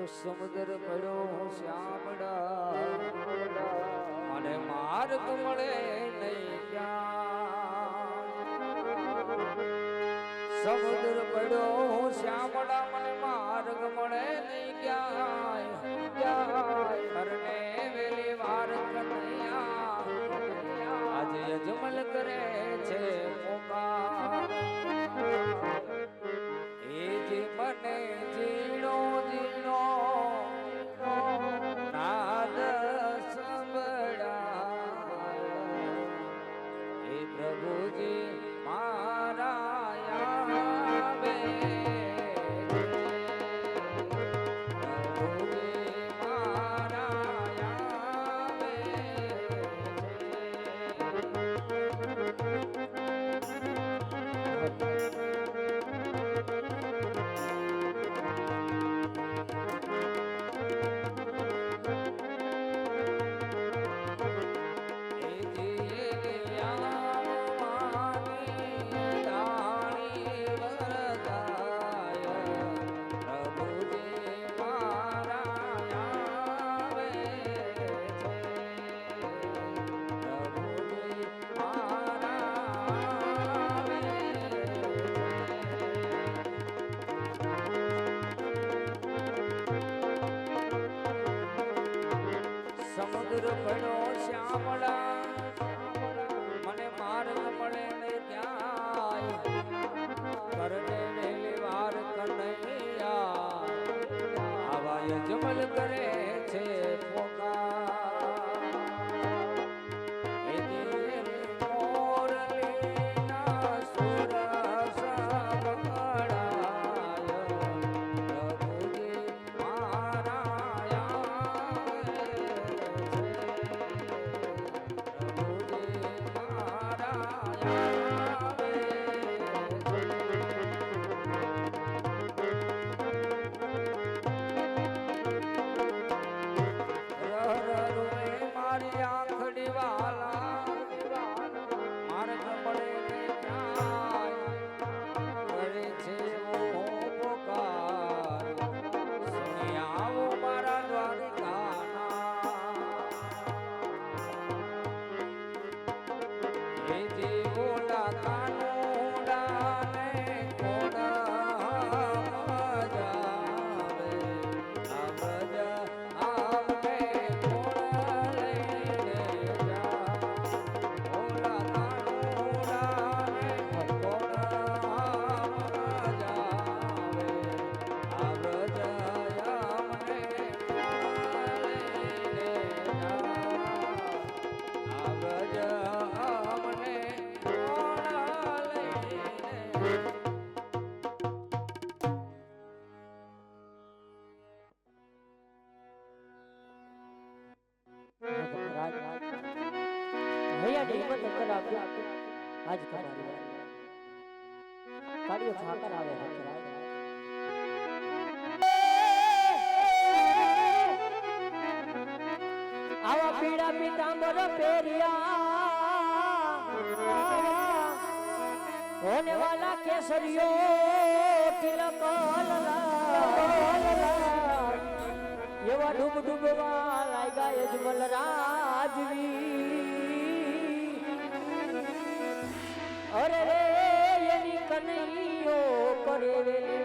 તો સમુદ્ર શ્યામડા મને માર્ગ મળે નહીં સમુદ્ર પડ્યો શ્યામડા મને માર્ગ મળે નહીં ક્યાંય. કરને વેલી વાર કનૈયા. આજે અજમલ કરે છે એ જે મને જીણો ભૈયા ને હિંમત અંતર આપ્યો આજ તમારી વારી. કાઢ્યો ઠાકર આવે છે રાજ. આવા પીળા પીતાંબર પહેર્યા હોને વાલા કેસરીઓ તિલક એવા ડૂબ ડૂબવા લાગ્યા યજમલ રાજવી અરે રે એની કનૈયો કરે વેલી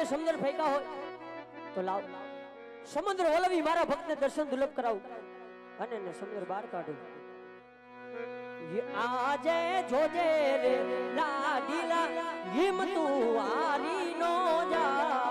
પાપી પૂજારીએ સમંદર ફેંકા હોય, તો લાવ. સમુદ્ર વલવી મારા ભક્તને દર્શન દુર્લભ કરાવું. અને એને સમુદ્ર બહાર કાઢું. ये આજે જોજે રે, લાડીલા હિમ તું આરી નો જાતા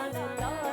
I la la la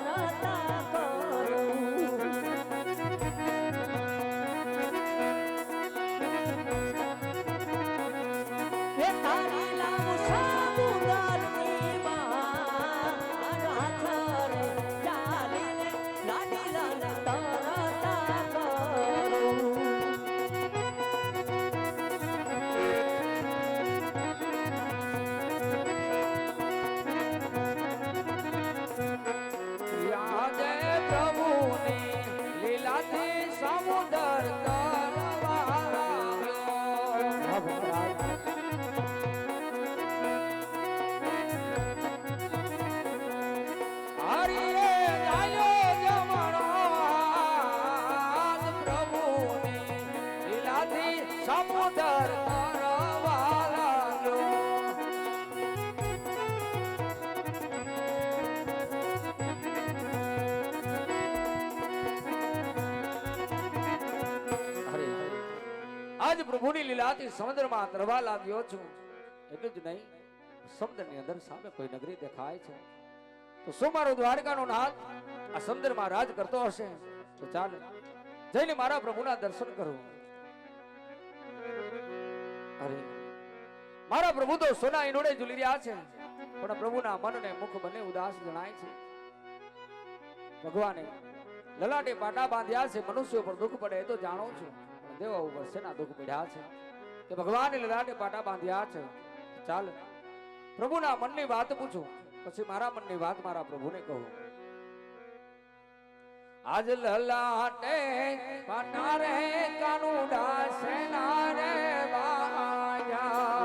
પ્રભુની સમુદ્રમાં તરવા લાગ્યો છું. એટલું જ નહીં, સમુદ્રની અંદર સામે કોઈ નગરી દેખાય છે. તો શું મારો દ્વારકાનો નાથ આ સમુદ્રમાં રાજ કરતો હશે? તો ચાલે, જઈને મારા પ્રભુના દર્શન કરું. અરે, મારા પ્રભુ તો સોના ઈંડોળે ઝૂલી રહ્યા છે, પણ પ્રભુના મનને મુખ બંને ઉદાસ જણાય છે. ભગવાને લલાટે પાટા બાંધ્યા છે, મનુષ્યો પર દુઃખ પડે એ તો જાણો છું દેવા ઉપર શેના દુઃખ પડ્યા છે? કે ભગવાને લલાટે પાટા બાંધ્યા છે. ચાલ, પ્રભુના મનની વાત પૂછું. પછી મારા મનની વાત મારા પ્રભુને કહું. આજ લલાટે પાટા રે, કાનુડા સેના રે વાયા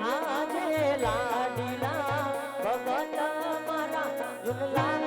આજે લાડીલા. ભગત મારા જુનલા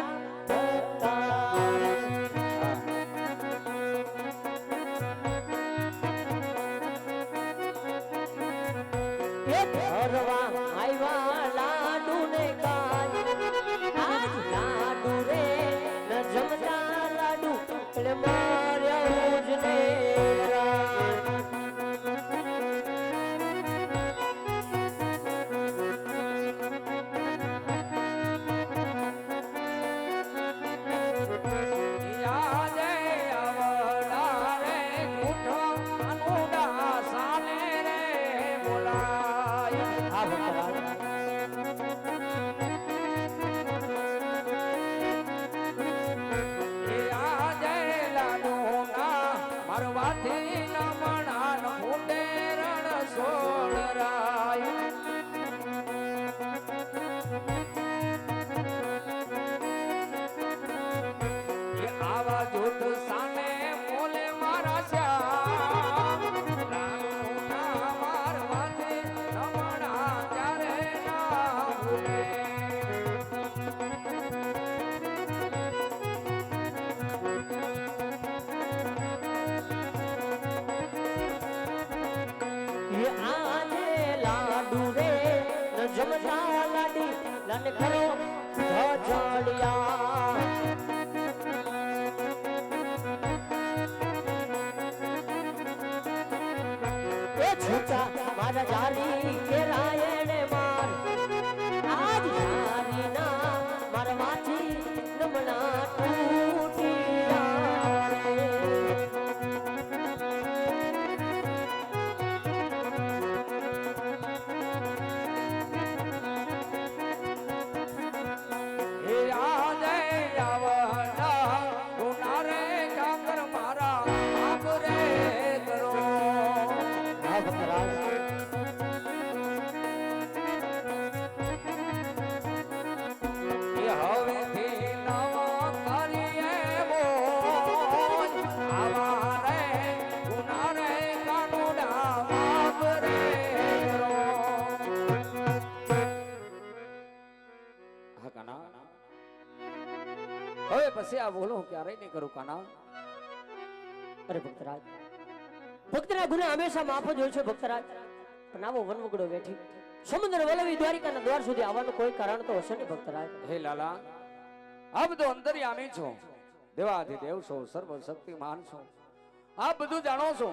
હવે પછી આ બોલો હું ક્યારેય નહીં કરું કાના? અરે ભક્તરાજ ભક્તના ગુના હંમેશા માફ જ હોય છે ભક્તરાજ. પણ આવો વનવગડો બેઠી. સમુદ્ર વલવી દ્વારિકાના દ્વાર સુધી આવવાનું કોઈ કારણ તો હશે ને ભક્તરાજ? હે લાલા આ બધું અંતર્યામી છો. દેવાધિદેવ છો સર્વ શક્તિમાન છો. આ બધું જાણો છો.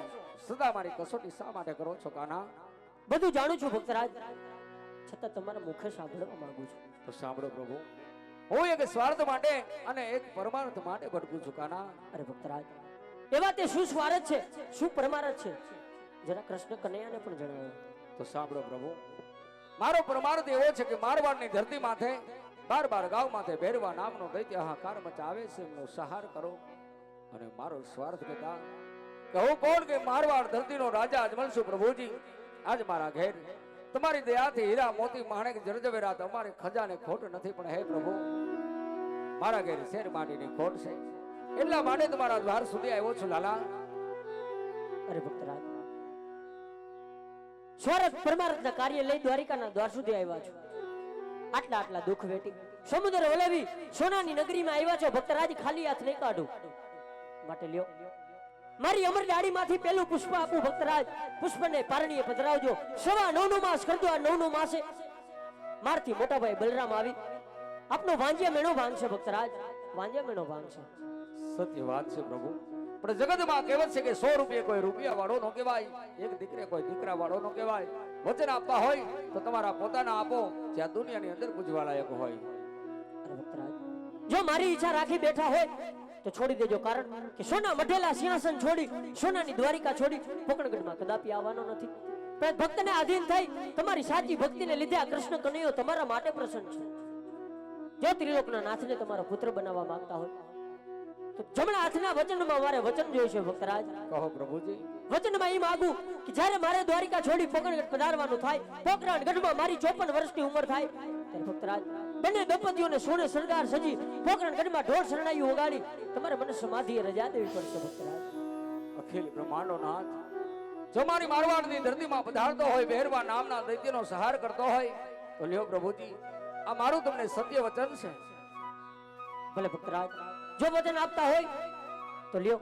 સદા મારી કસોટી શા માટે કરો છો કાના? બધું જાણું છું ભક્તરાજ. છતાં તમારા મુખે સાંભળવા માંગુ છું. તો સાંભળો પ્રભુ. હું એક સ્વાર્થ માટે અને એક પરમાર્થ માટે ભટકું છું કાના? અરે ભક્તરાજ એવા તે શું સ્વાર્થ છે શું પરમાર્થ છે. જરા કૃષ્ણ કનૈયાને પણ જણાવો. તો સાંભળો પ્રભુ મારો પરમાર્થ એવો છે કે મારવાડની ધરતી માથે બાર બાર ગાવ માથે ભેરવા નામનો દૈત્ય હાકાર મચાવે છે એમનો સહાર કરો. અને મારો સ્વાર્થ પિતા કે હું કોણ કે મારવાડ ધરતીનો રાજા અજમલ છું પ્રભુજી? આજ મારા ઘેર. તમારી દયાથી હીરા મોતી માણેક જર્જવેરા તમારી ખજાને ખોટ નથી, પણ હે પ્રભુ, મારા ઘેર શેર માટીની ખોટ છે. એટલા માટે તમારા દ્વાર સુધી આવ્યો છું, લાલા. અરે ભક્તરાજ સ્વરસ પરમાર્થના કાર્ય લઈ દ્વારિકાના દ્વાર સુધી આવ્યા છું. આટલા આટલા દુઃખ વેઠી સમુદ્ર વલવી સોનાની નગરીમાં આવ્યા છો. ભક્તરાજ, ખાલી હાથ નહીં કાઢું. માટે લ્યો. મારી અમર ડાળીમાંથી પેલું પુષ્પ આપું ભક્તરાજ. પુષ્પને પારણીએ પધરાવજો. સવા નવનો માસ કરજો આ નવનો માસે. મારથી મોટાભાઈ બલરામ આવી. આપનો વાંજ્યા મેણો ભાંગશે ભક્તરાજ. વાંજ્યા મેણો ભાંગશે સત્ય વાત છે પ્રભુ. પણ જગતમાં કહેવત છે કે સો રૂપિયા કોઈ રૂપિયા વાળો નો કહેવાય એક દીકરે કોઈ દીકરા વાળો નો કહેવાય. વચન આપવા હોય તો તમારા પોતાના આપો જ્યાં દુનિયાની અંદર પૂજવા લાયક હોય જો મારી ઈચ્છા રાખી બેઠા હોય તો છોડી દેજો. કારણ કે સોના મઢેલા સિંહાસન છોડી, સોનાની દ્વારિકા છોડી પોકણગઢમાં કદાપી આવવાનો નથી. પણ ભક્તને આધીન થઈ તમારી સાચી ભક્તિને લીધે આ કૃષ્ણ કનૈયો તમારા માટે પ્રસન્ન છે. જો ત્રિલોકના નાથને તમારો પુત્ર બનાવવા માંગતા હોય. તો જમણા હાથના વચનમાં મારે વચન જોઈશે ભક્તરાજ. કહો પ્રભુજી. વચનમાં એ માંગુ કે જ્યારે મારે દ્વારિકા છોડી પોકરણગઢ પધારવાનું થાય પોકરણગઢમાં મારી ચોપન વર્ષની ઉંમર થાય ત્યારે ભક્તરાજ બંને દંપતીઓને સોને શણગાર સજી પોકરણગઢમાં ઢોળ શરણાઈ ઉગાડી તમારે મને સમાધિએ રજા દેવી પડશે ભક્તરાજ. અખિલ બ્રહ્માંડો નાથ. જો મારી મારવાડની ધરતીમાં પધારતો હોય વેરવા નામના દૈત્યનો સહાર કરતો હોય તો લ્યો પ્રભુજી આ મારું તમને સત્ય વચન છે. ભલે ભક્તરાજ જો વચન આપતા હોય, તો લ્યો.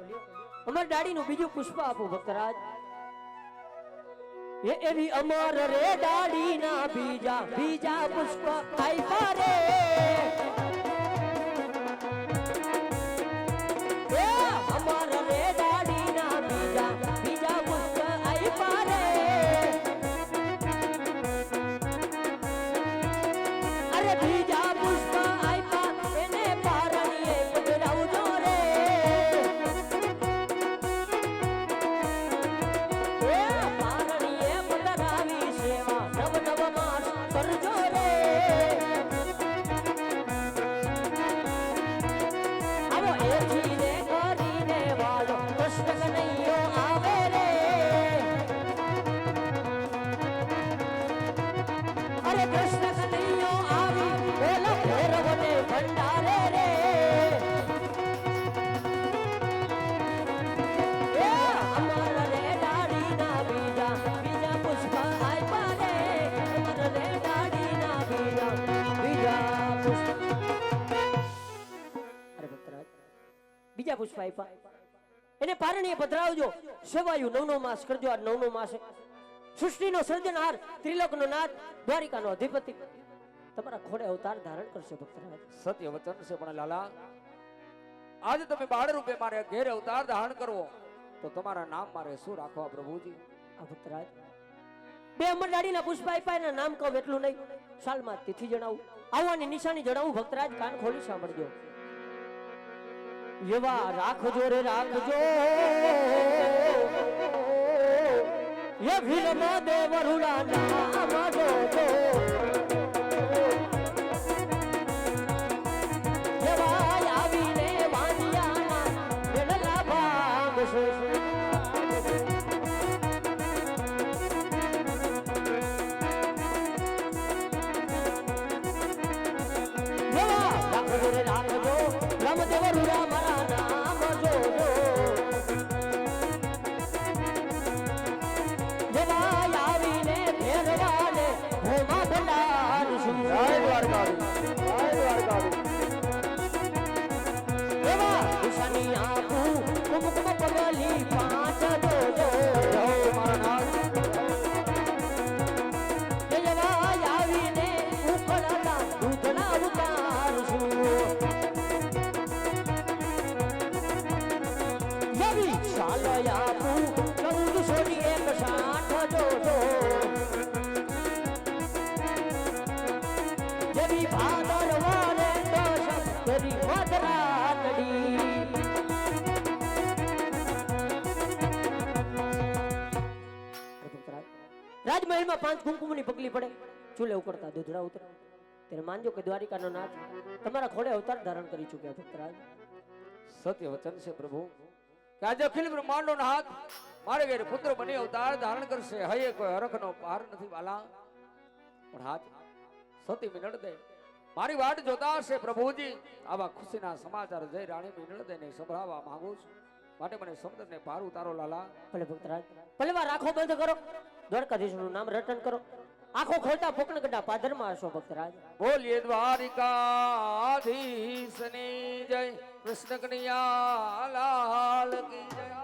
અમર ડાળીનું બીજું પુષ્પ આપો, ભક્તરાજ. એ એવી અમર રે ડાળીના બીજા બીજા પુષ્પ. આપ્યા રે પુષ્પ આપ્યા એને પારણીએ પધરાવજો. સેવાયું નવનો માસ કરજો આ નવનો માસ સૃષ્ટિનો સર્જનહાર ત્રિલોકનો નાથ દ્વારિકાનો અધિપતિ. તમારા ખોડે અવતાર ધારણ કરશે ભક્તરાજ. સત્ય વચન છે પણ લાલા આજે તમે બાળ રૂપે મારે ઘેર અવતાર ધારણ કરવો. તો તમારા નામ મારે શું રાખવા પ્રભુજી? આ ભક્તરાજ બે અમરડાડીના પુષ્પ આપ્યા એના નામ કહું એટલું નહીં. સાલમાં તિથિ જણાવું. આવવાની નિશાની જણાવું ભક્તરાજ કાન ખોલી સાંભળજો. એવા રાખજો રે રાખજો. એ ભીલમાં દેવરુડા નામ જોજો ચાલયા તું ચૌદ સોની એક સાઠ જો રાજમહેલમાં પાંચ કુમકુમની પગલી પડે ચૂલે ઉકળતા દૂધડા ઉતરે. ત્યારે માનજો કે દ્વારિકાનો નાથ તમારા ખોડે અવતાર ધારણ કરી ચૂક્યા ભક્તરાજ. સત્ય વચન છે પ્રભુ કે આજે અખિલ બ્રહ્માંડો હાથ મારે ઘેર પુત્ર બની અવતાર ધારણ કરશે. હયે કોઈ હરખનો પાર નથી વાલા. પણ હાથ સતી મિનળ દે. મારી વાટ જોતા હશે પ્રભુજી. આવા ખુશીના સમાચાર જય રાણી મિનળ દે ને સંભળાવવા માંગુ છું. માટે મને સમુદ્રને પાર ઉતારો લાલા. ભલે ભક્તરાજ ભલે રાખો બંધ કરો. દ્વારકાધીશનું નામ રટન કરો. આખો ખોલતા પોકણ ગઢા પાદરમાં હશો ભક્તરાજ. બોલીએ દ્વારિકાધીશની જય. કૃષ્ણ કનૈયા લાલ કી જય.